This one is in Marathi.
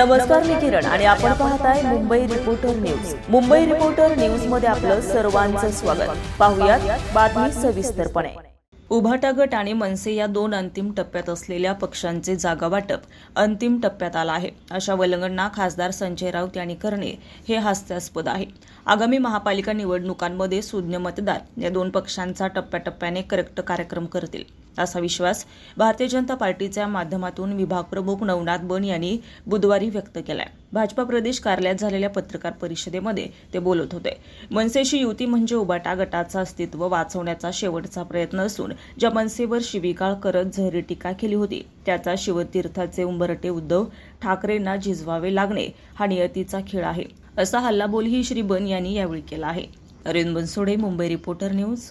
नमस्कार मी किरण. आणि आपण पाहताय Mumbai reporter news Mumbai reporter न्यूजमध्ये आपलं सर्वांचं स्वागत. पाहुयात बातमी सविस्तरपणे. उभाटा गट आणि मनसे या दोन अंतिम टप्प्यात असलेल्या पक्षांचे जागा वाटप अंतिम टप्प्यात आला आहे. अशा वलंगणना खासदार संजय राऊत यांनी करणे हे हास्यास्पद आहे. आगामी महापालिका निवडणुकांमध्ये सुज्ञ मतदार या दोन पक्षांचा टप्प्याटप्प्याने करेक्ट कार्यक्रम करतील. असा विश्वास भारतीय जनता पार्टीच्या माध्यमातून विभाग प्रमुख नवनाथ बन यांनी बुधवारी व्यक्त केलाय. भाजपा प्रदेश कार्यालयात झालेल्या पत्रकार परिषदेमध्ये ते बोलत होते. मनसेशी युती म्हणजे उबाटा गटाचं अस्तित्व वाचवण्याचा शेवटचा प्रयत्न असून ज्या मनसेवर शिवीगाळ करत झहरी टीका केली होती त्याचा शिवतीर्थाचे उंबरटे उद्धव ठाकरेंना झिजवावे लागणे हा नियतीचा खेळ आहे. असा हल्लाबोलही श्री बन यांनी यावेळी केला आहे. Arvind Bansode Mumbai reporter news